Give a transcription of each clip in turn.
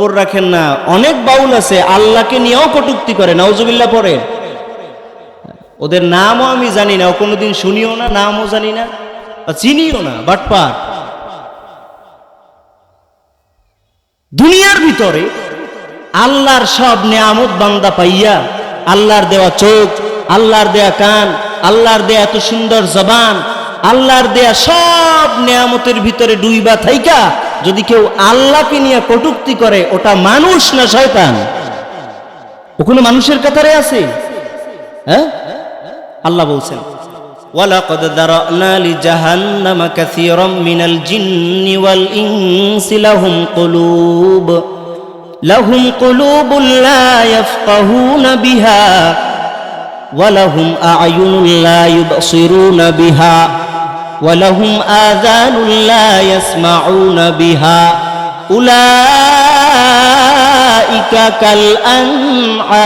খবর রাখেন না। অনেক বাউল আছে, আল্লাহকে নিয়েও কটুক্তি করে, নাউজুবিল্লাহ পরে ওদের নামও আমি জানি না কোনোদিন শুনিও না, নামও জানি না চিনিও না বাটপার দুনিয়ার ভিতরে আল্লাহর সব নেয়ামত বান্দা পাইয়া, আল্লাহর দেওয়া চোখ, আল্লাহর দেয়া কান, আল্লাহর দেয়া এত সুন্দর জবান, আল্লাহর দেয়া সব নেয়ামতের ভিতরে ডুইবা থাইকা যদি কেউ আল্লাহকে নিয়ে কটুক্তি করে ওটা মানুষ না শয়তান ও কোনো মানুষের কাতারে আছে হ্যাঁ আল্লাহ বলছেন ولقد ذرأنا لجهنم كثيرا من الجن والإنس لهم قلوب لهم قلوب لا يفقهون بها ولهم أعين لا يبصرون بها ولهم آذان لا يسمعون بها أولئك كالأنعام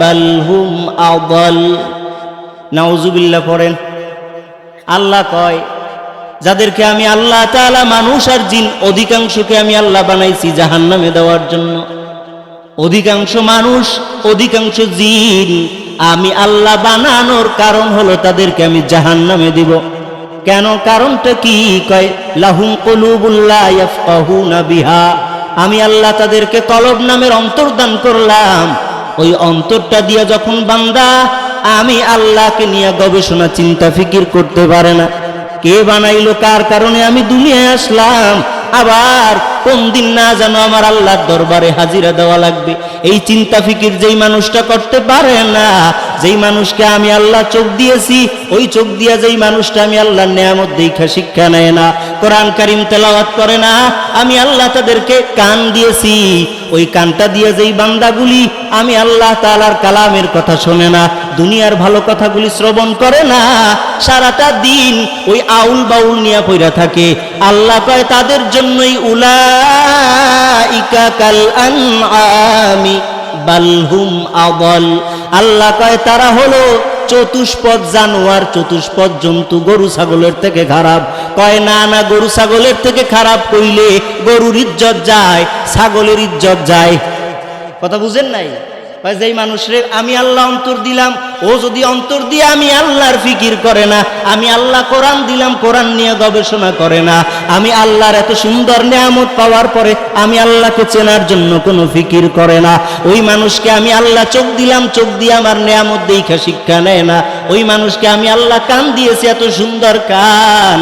بل هم أضل নাউজুবিল্লাহ পড়েন আল্লাহ কয় যাদেরকে আমি আল্লাহ তাআলা মানুষ আর জিন অধিকাংশকে আমি আল্লাহ বানাইছি জাহান্নামে দেওয়ার জন্য অধিকাংশ মানুষ অধিকাংশ জিন আমি আল্লাহ বানানোর কারণ হলো তাদেরকে আমি জাহান্নামে দিব কেন কারণটা কি? কয়, লাহুম বিহা। আমি আল্লাহ তাদেরকে কলব নামের অন্তর্দান করলাম। ওই অন্তরটা দিয়ে যখন বান্দা, আমি আল্লাহকে নিয়ে গবেষণা, চিন্তা, ফিকির করতে পারে না। কে বানাইলো, কার কারণে আমি দুনিয়ায় আসলাম? আবার কোন দিন না যেন আমার আল্লাহর দরবারে হাজিরা দেওয়া লাগবে? এই চিন্তা ফিকির যেই মানুষটা করতে পারে না, যেই মানুষকে আমি আল্লাহ চোখ দিয়েছি, ওই চোখ দিয়া যেই মানুষটা আমি আল্লাহর নেয়ামত দেখা শিক্ষা নেয় না। কোরআন কারিম তেলাওয়াত করে না, আমি আল্লাহ তাদেরকে কান দিয়েছি। ওই কানটা দিয়ে যেই বান্দাগুলি আমি আল্লাহ তালার কালামের কথা শোনে না, দুনিয়ার ভালো কথাগুলি শ্রবণ করে না, সারাটা দিন ওই আউল বাউল নিয়ে পইরা থাকে। আল্লাহ কয়, তাদের জন্যই উলা আল্লাহ কয়, তারা হলো চতুষ্পদ জানোয়ার, চতুষ্পদ জন্তু, গরু ছাগলের থেকে খারাপ। কয়, না না, গরু ছাগলের থেকে খারাপ কইলে গরুর ইজ্জত যায়, ছাগলের ইজ্জত যায়। কথা বুঝেন নাই? যেই মানুষরে আমি আল্লাহ অন্তর দিলাম, ও যদি অন্তর দিয়ে আমি আল্লাহর ফিকির করে না, আমি আল্লাহ কোরআন দিলাম, কোরআন নিয়ে গবেষণা করে না, আমি আল্লাহর এত সুন্দর নিয়ামত পাওয়ার পরে আমি আল্লাহকে চেনার জন্য কোনো ফিকির করে না। ওই মানুষকে আমি আল্লাহ চোখ দিলাম, চোখ দিয়ে আমার নিয়ামত দেখা শিক্ষা নেয় না। ওই মানুষকে আমি আল্লাহ কান দিয়েছি, এত সুন্দর কান।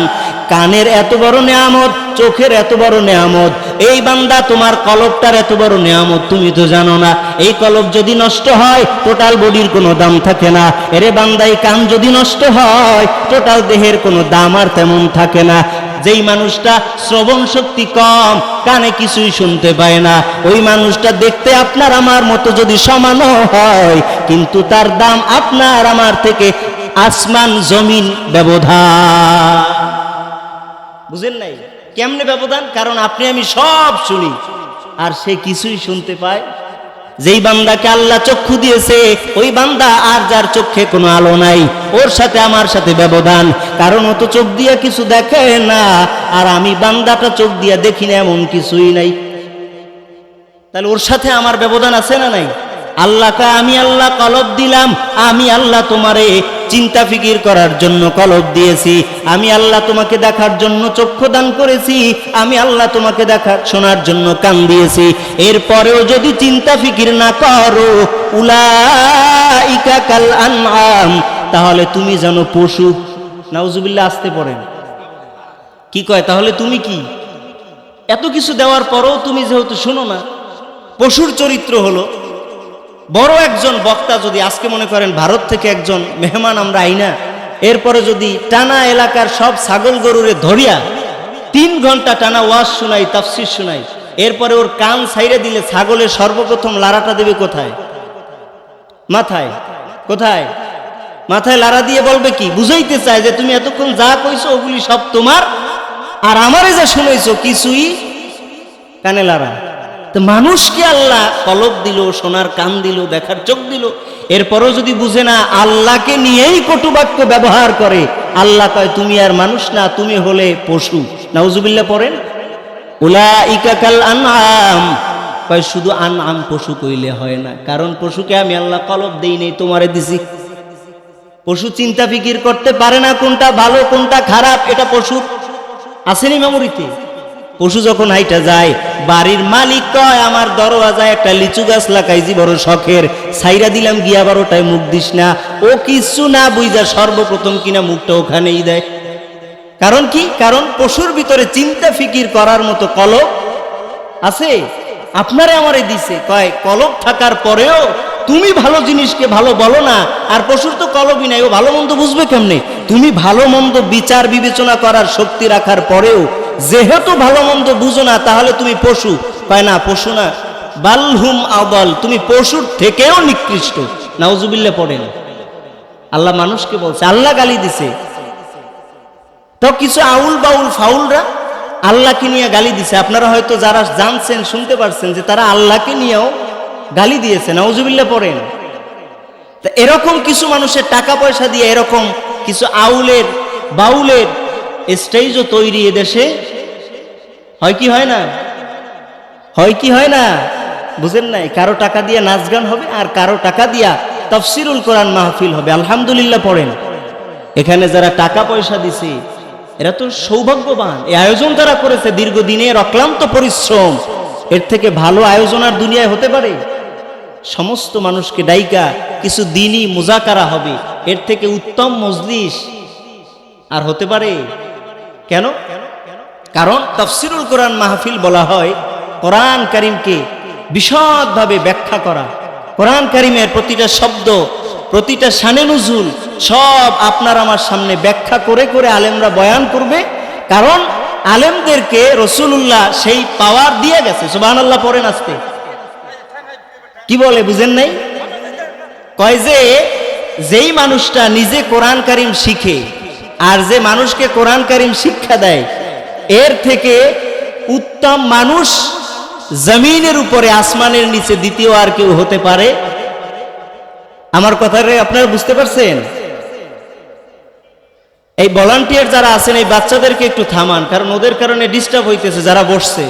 কানের এত বড় নেয়ামত, চোখের এত বড় নেয়ামত, এই বান্দা তোমার কলবটার এত বড় নেয়ামত, তুমি তো জানো না। এই কলব যদি নষ্ট হয়, টোটাল বডির কোনো দাম থাকে না। এরে বান্দা, এই কান যদি নষ্ট হয়, টোটাল দেহের কোনো দাম আর তেমন থাকে না। যেই মানুষটা শ্রবণ শক্তি কম, কানে কিছুই শুনতে পায় না। ওই মানুষটা দেখতে আপনার আমার মতো যদি সমানও হয়, কিন্তু তার দাম আপনার আমার থেকে আসমান, জমিন ব্যবধান। বুঝেন নাই? কেমনে ব্যবধান? কারণ আপনি আমি সব শুনি। আর সে কিছুই শুনতে পায়। যেই বান্দাকে আল্লাহ চক্ষু দিয়েছে, ওই বান্দা আর যার চক্ষে কোনো আলো নাই। ওর সাথে আমার সাথে ব্যবধান। কারণ ও তো চোখ দিয়ে কিছু দেখে না, আর আমি বান্দাটা চোখ দিয়ে দেখি না, এমন কিছুই নাই। তাহলে ওর সাথে আমার ব্যবধান আছে না নাই? আল্লাহকে আমি আল্লাহ কলব দিলাম, আমি আল্লাহ তোমারে চিন্তা ফিকির করার জন্য কলব দিয়েছি, আমি আল্লাহ তোমাকে দেখার জন্য চক্ষু দান করেছি, আমি আল্লাহ তোমাকে দেখা শোনার জন্য কান দিয়েছি। এরপরেও যদি চিন্তা ফিকির না করো, উলাইকা কাল আনআম, তাহলে তুমি জানো পশু, নাউজুবিল্লাহ আসতে পড়েন কি কয়, তাহলে তুমি কি? এত কিছু দেওয়ার পরও তুমি যেহেতু শোনো না, পশুর চরিত্র হলো বড় একজন বক্তা যদি আজকে মনে করেন ভারত থেকে একজন মেহমান আমরা আইনা এরপরে যদি টানা এলাকার সব ছাগল গরুরে ধরিয়া তিন ঘণ্টা টানা ওয়াজ শোনাই, তাফসির শোনাই, এরপরে ওর কান সাইরে দিলে ছাগলের সর্বপ্রথম লারাটা দেবে কোথায়? মাথায়। কোথায়? মাথায় লারা দিয়ে বলবে কি? বুঝাইতে চায় যে তুমি এতক্ষণ যা কইছো ওগুলি সব তোমার, আর আমারে যা শুনেছো কিছুই কানে লারা। মানুষকে আল্লাহ কলব দিল, সোনার কান দিল, দেখার চোখ দিল। এরপরও যদি বুঝে না, আল্লাহকে নিয়েই কটুবাক্য ব্যবহার করে, আল্লাহ কয়, তুমি আর মানুষ না, তুমি হলে পশু। নাউজুবিল্লাহ পড়েন উলা ইকাকাল আনআম। কয়, শুধু আন আম পশু কইলে হয় না, কারণ পশুকে আমি আল্লাহ কলব দেই নেই, তোমারে দিছি। পশু চিন্তা ফিকির করতে পারে না কোনটা ভালো, কোনটা খারাপ, এটা পশু। আসেনি মেমোরিতে পশু যখন হাইটা যায়, বাড়ির মালিক কয়, আমার দরওয়াজায় একটা লিচু গাছ লাগাইছি, বড় শখের। সাইরা দিলাম, গিয়া বারোটায় মুখ দিস না। ও কিছু না বুঝা সর্বপ্রথম কিনা মুখটা ওখানেই দেয়। কারণ কি? কারণ পশুর ভিতরে চিন্তা ফিকির করার মতো কলক আছে। আপনারে আমারে দিছে, কয়, কলক থাকার পরেও তুমি ভালো জিনিসকে ভালো বলো না, আর পশুর তো কলবই নাই, ও ভালো মন্দ বুঝবে কেমনে? তুমি ভালো মন্দ বিচার বিবেচনা করার শক্তি রাখার পরেও যেহেতু ভালো মন্দ বুঝো না, তাহলে তুমি পশু। পায় না, পশু না। বালহুম আদল, তুমি পশুর থেকেও নিকৃষ্ট। নাউজুবিল্লা পড়েন। আল্লাহ মানুষকে বলছে, আল্লাহ গালি দিছে। তো কিছু আউল বাউল ফাউলরা আল্লাহকে নিয়ে গালি দিছে। আপনারা হয়তো যারা জানছেন, শুনতে পারছেন যে তারা আল্লাহকে নিয়েও গালি দিয়েছে। নাউজুবিল্লা পড়েন। তা এরকম কিছু মানুষের টাকা পয়সা দিয়ে এরকম কিছু আউলের, বাউলের স্টেজও তৈরি এদেশে। হয় কি হয় না? হয় কি হয় না? বুঝেন নাই? কারও টাকা দিয়ে নাচ গান হবে আর কারও টাকা দিয়া তফসিরুল কোরআন মাহফিল হবে। আলহামদুলিল্লাহ পড়েন। এখানে যারা টাকা পয়সা দিছে, এরা তো সৌভাগ্যবান। এই আয়োজন তারা করেছে দীর্ঘদিনের অক্লান্ত পরিশ্রম, এর থেকে ভালো আয়োজন আর দুনিয়ায় হতে পারে। সমস্ত মানুষকে ডাইকা কিছু দিনই মুজাকারা হবে। এর থেকে উত্তম মজলিস আর হতে পারে কেন? কারণ তফসিরুল কোরআন মাহফিল বলা হয় কোরআন করিমকে বিশদভাবে ব্যাখ্যা করা। কোরআন করিমের প্রতিটা শব্দ, প্রতিটা শানে নজুল সব আপনার আমার সামনে ব্যাখ্যা করে করে আলেমরা বয়ান করবে। কারণ আলেমদেরকে রসুল্লাহ সেই পাওয়ার দিয়ে গেছে। সুবাহ আল্লাহ পরে নাচতে কি বলে, বুঝেন নাই? কয় যে, যেই মানুষটা নিজে কোরআন কারিম শিখে আর যে মানুষকে কোরআন কারিম শিক্ষা দেয়, এর থেকে উত্তম মানুষ জমিনের উপরে, আসমানের নিচে দ্বিতীয় আর কেউ হতে পারে? আমার কথারে আপনারা বুঝতে পারছেন? এই ভলান্টিয়ার যারা আছেন, এই বাচ্চাদেরকে একটু থামান, কারণ ওদের কারণে ডিস্টার্ব হইতেছে যারা বসছে।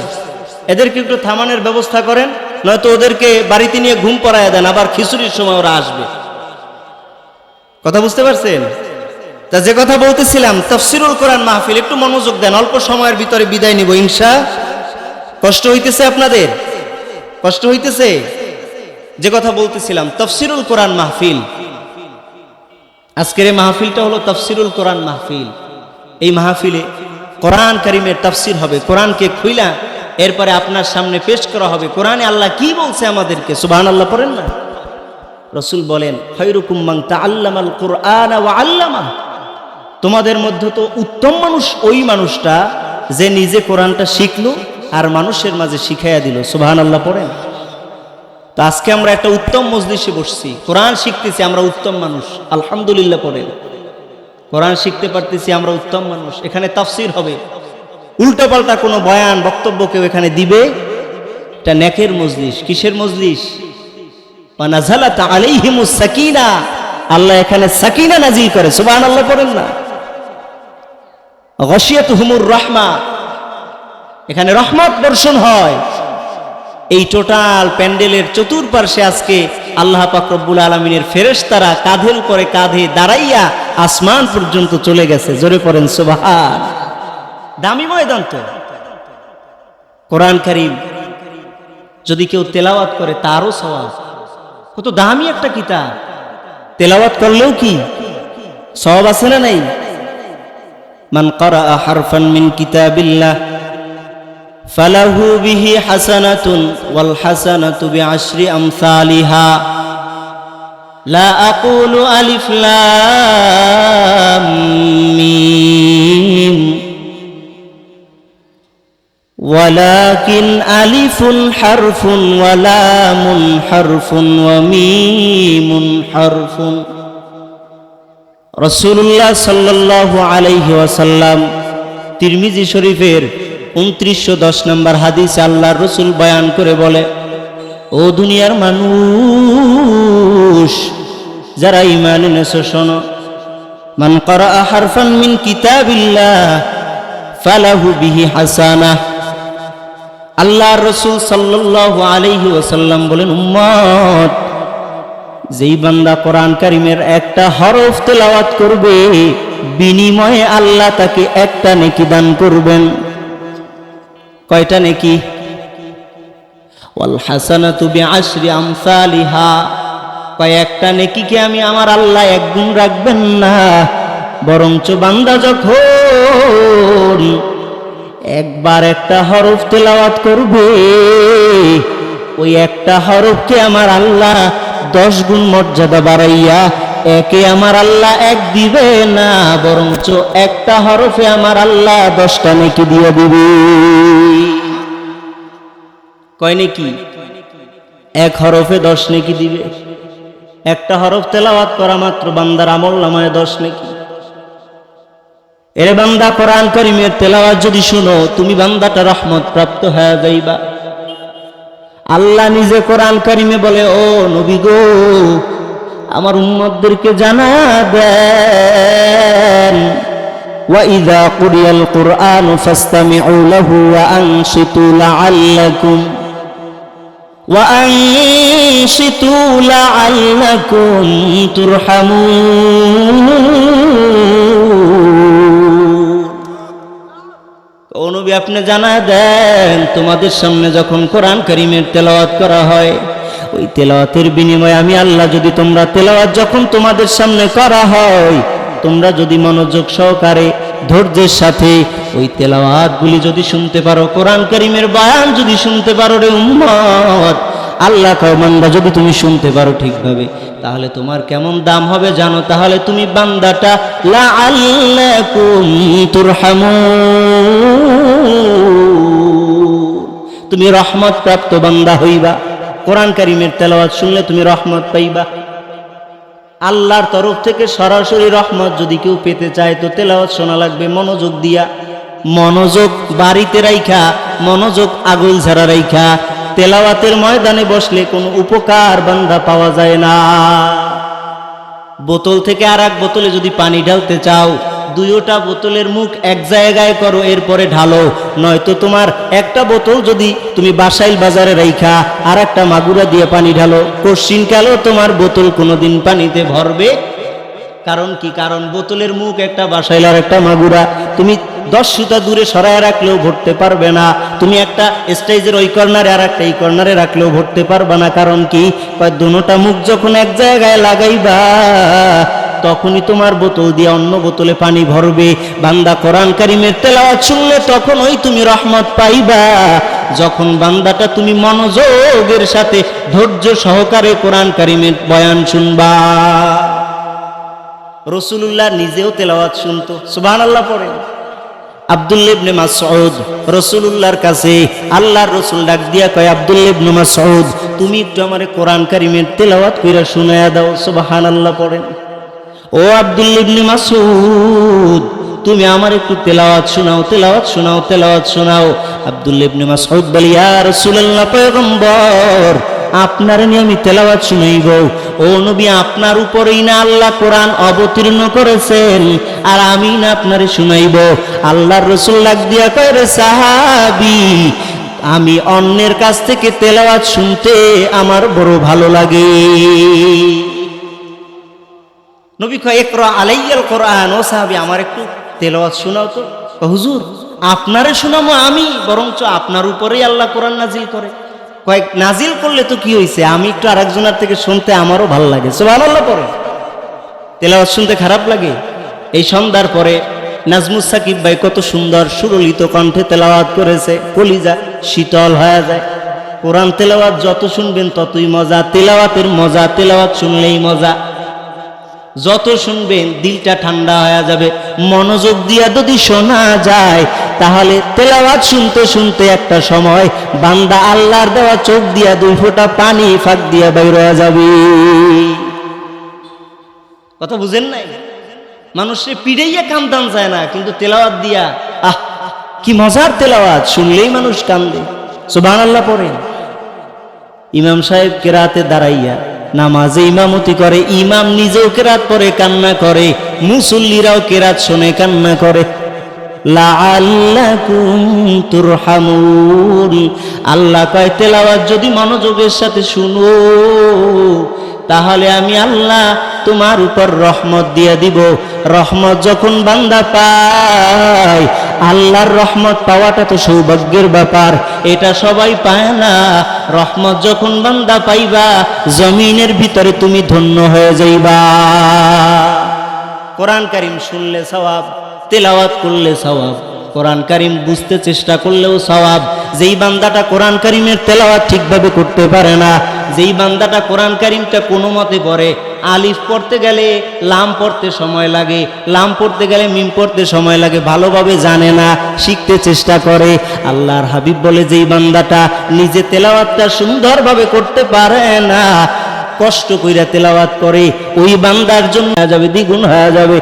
এদেরকে একটু থামানোর ব্যবস্থা করেন, নয়তো ওদেরকে বাড়িতে নিয়ে ঘুম পড়ায় দেন, আবার খিচুড়ির সময় ওরা আসবে। কথা বুঝতে পারছেন? তা যে কথা বলতেছিলাম, তফসিরুল কোরআন মাহফিল, একটু মনোযোগ দেন, অল্প সময়ের ভিতরে বিদায় নিব, ইনশা। কষ্ট হইতেছে আপনাদের? কষ্ট হইতেছে? যে কথা বলতেছিলাম, তফসিরুল কোরআন মাহফিল। আজকের এই মাহফিলটা হলো তফসিরুল কোরআন মাহফিল। এই মাহফিলে কোরআন করিমের তফসির হবে। কোরআনকে খুইলা এরপরে আপনার সামনে পেশ করা হবে। কোরআনে আল্লাহ কি বলছে আমাদেরকে? সুবাহ আল্লাহ পড়েন না? রসুল বলেন খৈরুকুম্মাং তা আল্লামাল কোরআন আল্লামা তোমাদের মধ্যে তো উত্তম মানুষ ওই মানুষটা যে নিজে কোরআনটা শিখলো আর মানুষের মাঝে শিখাইয়া দিল। সুবাহান আল্লাহ পড়েন। তো আজকে আমরা একটা উত্তম মজলিসে বসছি। কোরআন শিখতেছি আমরা উত্তম মানুষ। আলহামদুলিল্লাহ, পড়েন। কোরআন শিখতে পারতেছি আমরা উত্তম মানুষ। এখানে তাফসির হবে। উল্টাপাল্টা কোনো বয়ান, বক্তব্য কেউ এখানে দিবে? এটা নেকের মজলিস। কিসের মজলিস? আল্লাহ এখানে সাকিনা নাজিল করে। সুবহানাল্লাহ, পড়েন না। গশিয়াতুহুমুর রহমা। এখানে রহমত বর্ষণ হয়। এই টোটাল প্যান্ডেলের চতুর্পার্শ্বে আজকে আল্লাহ পাক রব্বুল আলমিনের ফেরেশতারা কাঁধের পরে কাঁধে দাঁড়াইয়া আসমান পর্যন্ত চলে গেছে। জোরে পড়েন, সুবহান। দামি ময়দান তো। কোরআন কারিম, যদি কেউ তেলাওয়াত করে তারও সওয়াব। কত দামি একটা কিতাব। তেলাওয়াত করলেও কি? সওয়াব আছে না নাই? من قرأ حرفا من كتاب الله فله به حسنة والحسنة بعشر أمثالها. لا أقول ألف لام ميم. ولكن ألف حرف ولام حرف وميم حرف. রসুল্লাহ সাল্লাহ আলাইহি ওয়াসাল্লাম তিরমিজি শরীফের উনত্রিশশো দশ নম্বর হাদিসে আল্লাহ রসুল বয়ান করে বলে, ও দুনিয়ার মানুষ, যারা ইমান এনেছো, শোনো, মান করা হারফান মিন কিতাবিল্লাহ ফালাহু বিহি হাসানা আল্লাহ রসুল সাল্লাহ আলাইহি ওয়াসাল্লাম বলেন, উম্মত যেই বান্দা কোরআন কারিমের একটা হরফ তেলাওয়াত করবে, বিনিময়ে আল্লাহ তাকে একটা নেকি দান করবেন। কয়টা নেকি? ওয়াল হাসানাতু বিআশরি আমসালিহা। কয়েকটা নেকিকে আমি আমার আল্লাহ এক রাখবেন না? বরঞ্চ বান্দা যখন একবার একটা হরফ তেলাওয়াত করবে, ওই একটা হরফকে আমার আল্লাহ দশ গুণ মর্যাদা বাড়াইয়া, একে আমার আল্লাহ এক দিবে না, বরঞ্চ একটা হরফে আমার আল্লাহ দশটা নেকি দিয়ে দিবে। কয় নেকি? এক হরফে দশ নেকি দিবে। একটা হরফ তেলাওয়াত করা মাত্র বান্দার আমল নামায় দশ নেকি। এরে বান্দা, কোরআন করিমের তেলাওয়াত যদি শুনো, তুমি বান্দাটা রহমত প্রাপ্ত হয়ে যাইবা। আল্লাহ নিজে কোরআন করিমে বলে ও নবী গো আমার উম্মতদেরকে জানা দেন وإذا قرئ القرآن فاستمعوا له وأنصتوا لعلكم وأنصتوا لعلكم ترحمون নবী, আপনি জানা দেন, তোমাদের সামনে যখন কোরআন করিমের তেলাওয়াত করা হয়, ওই তেলাওয়াতের বিনিময়ে আমি আল্লাহ যদি তোমরা তেলাওয়াত যখন তোমাদের সামনে করা হয়, তোমরা যদি মনোযোগ সহকারে, ধৈর্যের সাথে ওই তেলাওয়াতগুলি যদি শুনতে পারো, কোরআন করিমের বয়ান যদি শুনতে পারো রে উম্মত, আল্লাহ কমান্ডা যদি তুমি শুনতে পারো ঠিকভাবে, তাহলে তোমার কেমন দাম হবে জানো? তাহলে তুমি বান্দাটা লা তুরহামুন। তুমি রহমত প্রাপ্ত বান্দা হইবা। কোরআন কারিমের তেলাওয়াত শুনলে তুমি রহমত পাইবা। আল্লাহর তরফ থেকে সরাসরি রহমত যদি কেউ পেতে চায়, তো তেলাওয়াত শোনা লাগবে মনোযোগ দিয়া। মনোযোগ বাড়িতে রাইখা, মনোযোগ আগুল ঝাড়া রাইখা। তেলাওয়াতের ময়দানে বসলে কোনো উপকার বান্দা পাওয়া যায় না। বোতল থেকে আর এক বোতলে যদি পানি ঢালতে চাও দুইটা বোতলের মুখ এক জায়গায় করো, এরপরে ঢালো। নয়তো তোমার একটা বোতল যদি তুমি বাসাইল বাজারে রাইখা আর একটা মাগুরা দিয়ে পানি ঢালো। কোশ্চিনকালেও তোমার বোতল কোনোদিন পানিতে ভরবে। কারণ কি? কারণ বোতলের মুখ একটা বাসাইল আর একটা মাগুরা। তুমি দশ সুতা দূরে সরায় রাখলেও ভরতে পারবে না। তুমি একটা স্টেজের ওই কর্নারে আর একটা এই কর্নারে রাখলেও ভরতে পারবে না। কারণ কি? দুটা মুখ যখন এক জায়গায় লাগাইবা তখনই তোমার বোতল দিয়ে অন্য বোতলে পানি ভরবে। বান্দা কোরআন কারিমের তেলাওয়াত শুনলে তখন ওই তুমি রহমত পাইবা। যখন বান্দাটা তুমি মনোযোগের সাথে ধৈর্য সহকারে কোরআন কারিমের বয়ান শুনবা। রসুল্লাহ নিজেও তেলাওয়াত শুনতো সুবাহ আল্লাহ পড়ে আব্দুল্লিবনে মাসউদ রসুলুল্লাহর কাছে আল্লাহর রসুল ডাক দিয়া কয় আব্দুল্লিবনে মাসউদ, তুমি একটু আমারে কোরআন কারিমের তেলাওয়াত কইরা শুনায়া দাও, সুবহানাল্লাহ পড়েন। ও আব্দুল্লিবনে মাসউদ, তুমি আমার একটু তেলাওয়াত শোনাও তেলাওয়াত শোনাও তেলাওয়াত শোনাও। আব্দুল্লিবনে মাসউদ বলি, ইয়া রাসূলুল্লাহ, পয়গম্বর, আপনার নিয়ে আমি তেলাওয়াত শুনাইব। ও নবী, আপনার উপরেই না আল্লাহ কোরআন অবতীর্ণ করেছেন, আর আমি না আপনারে শুনাইব। আল্লাহর রসুল লাগ দিয়া কয়, রে সাহাবি, আমি অন্যের কাছ থেকে তেলাওয়াত শুনতে আমার বড় ভালো লাগে। নবী কয় একরা আলাইয়াল কোরআন ও সাহাবি, আমার একটু তেলাওয়াত শোনাও তো। হুজুর, আপনারে শোনাবো আমি, বরঞ্চ আপনার উপরেই আল্লাহ কোরআন নাজিল করে। কয়েক নাজিল করলে তো কি হয়েছে আমি একটু আরেকজনের থেকে শুনতে আমারও ভালো লাগে। সোহান আল্লাহ পরে। তেলাওয়াত শুনতে খারাপ লাগে? এই সন্ধ্যার পরে নাজমুস সাকিব ভাই কত সুন্দর সুরলিত কণ্ঠে তেলাওয়াত করেছে, কলিজা শীতল হয়ে যায়। কোরআন তেলাওয়াত যত শুনবেন ততই মজা, তেলাওয়াতের মজা, তেলাওয়াত শুনলেই মজা। যত শুনবেন দিলটা ঠান্ডা হয়ে যাবে। মনোযোগ দিয়া যদি শোনা যায়, তাহলে তেলাওয়াত শুনতে শুনতে একটা সময় বান্দা আল্লাহর দেওয়া চোখ দিয়া দুই ফোঁটা পানি ফাঁক দিয়া বাইর হয়ে যাবে। কথা বুঝেন নাই? মানুষ মানুষে পিড়াইয়া কান্দান যায় না, কিন্তু তেলাওয়াত দিয়া, আহ, কি মজার তেলাওয়াত, শুনলেই মানুষ কান্দে। সুবহান আল্লাহ পড়ে ইমাম সাহেব কেরাতে দাঁড়াইয়া নামাজে ইমামতি করে, ইমাম নিজেও কেরাত পরে, কান্না করে। মুসল্লিরাও কেরাত শোনে, কান্না করে। আল্লাহ কয়, তেলাওয়াত যদি মনোযোগের সাথে শুনো। তাহলে আমি আল্লাহ তোমার উপর রহমত দিয়ে দিব। রহমত যখন বান্দা পায়, আল্লাহর রহমত পাওয়াটা তো সৌভাগ্যের ব্যাপার। এটা সবাই পায় না। রহমত যখন বান্দা পাইবা, জমিনের ভিতরে তুমি ধন্য হয়ে যাইবা। কোরআন কারিম শুনলে সওয়াব, তেলাওয়াত করলে সওয়াব। কোরআন কারিম বুঝতে চেষ্টা করলেও সওয়াব। যেই বান্দাটা কোরআন কারিমের তেলাওয়াত ঠিকভাবে করতে পারে না যেই বান্দাটা কোরআন কারিমটা কোনো মতে পড়ে, আলিফ পড়তে গেলে লাম পড়তে সময় লাগে, লাম পড়তে গেলে মিম পড়তে সময় লাগে, ভালোভাবে জানে না, শিখতে চেষ্টা করে। আল্লাহর হাবিব বলে, যেই বান্দাটা নিজে তেলাওয়াতটা সুন্দরভাবে করতে পারে না, কষ্ট কইরা তেলাওয়াত করে, ওই বান্দার জন্য যাবে, দ্বিগুণ হয়ে যাবে।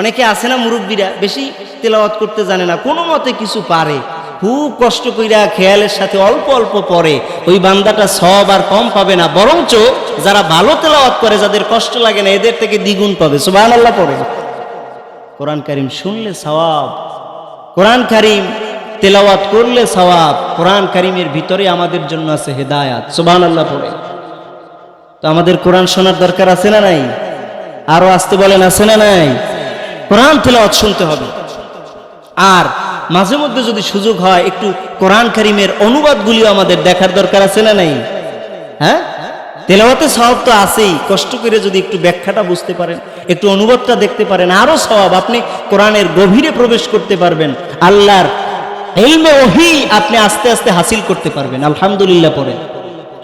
অনেকে আছে না মুরব্বীরা, বেশি তেলাওয়াত করতে জানে না, কোনো মতে কিছু পারে। খুব কষ্ট কইরা খেয়ালের সাথে অল্প অল্প পরে ওই বান্দাটা সব আর কম পাবে না। বরঞ্চ যারা ভালো তেলাওয়াত করে, যাদের কষ্ট লাগে না, এদের থেকে দ্বিগুণ পাবে। সুবাহ আল্লাহ পড়ে। কোরআন কারিম শুনলে সওয়াব। কোরআন কারিম তেলাওয়াত করলে সওয়াব। কোরআন কারিমের ভিতরে আমাদের জন্য আছে হেদায়াত। সুবাহ আল্লাহ পড়ে। তো আমাদের কোরআন শোনার দরকার আছে না নাই? আরও আসতে বলেন, আছে না নাই? কোরআন তেলাওয়াত শুনতে হবে। আর মাঝে মধ্যে যদি সুযোগ হয়, একটু কোরআন কারিমের অনুবাদগুলিও আমাদের দেখার দরকার আছে না নাই? হ্যাঁ? তেলাওয়াতে সওয়াব তো আছেই, কষ্ট করে যদি একটু ব্যাখ্যাটা বুঝতে পারেন, একটু অনুবাদটা দেখতে পারেন, আরও সওয়াব আপনি কোরআনের গভীরে প্রবেশ করতে পারবেন, আল্লাহর এলমে ওহি আপনি আস্তে আস্তে হাসিল করতে পারবেন, আলহামদুলিল্লাহ পরে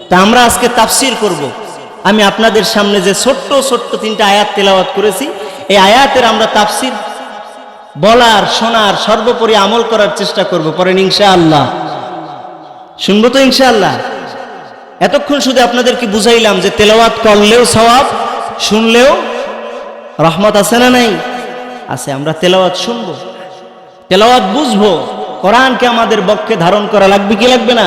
তা আমরা আজকে তাফসির করব। আমি আপনাদের সামনে যে ছোট্ট ছোট্ট তিনটা আয়াত তেলাওয়াত করেছি, এই আয়াতের আমরা তাফসির বলার, শোনার, সর্বোপরি আমল করার চেষ্টা করব। পরেন ইনশা আল্লাহ শুনব তো ইনশা আল্লাহ এতক্ষণ শুধু আপনাদেরকে বুঝাইলাম যে তেলাওয়াত করলেও সওয়াব, শুনলেও রহমত আছে না নাই? আছে, আমরা তেলাওয়াত শুনব। তেলাওয়াত বুঝব। কোরআনকে আমাদের বক্ষে ধারণ করা লাগবে কি লাগবে না?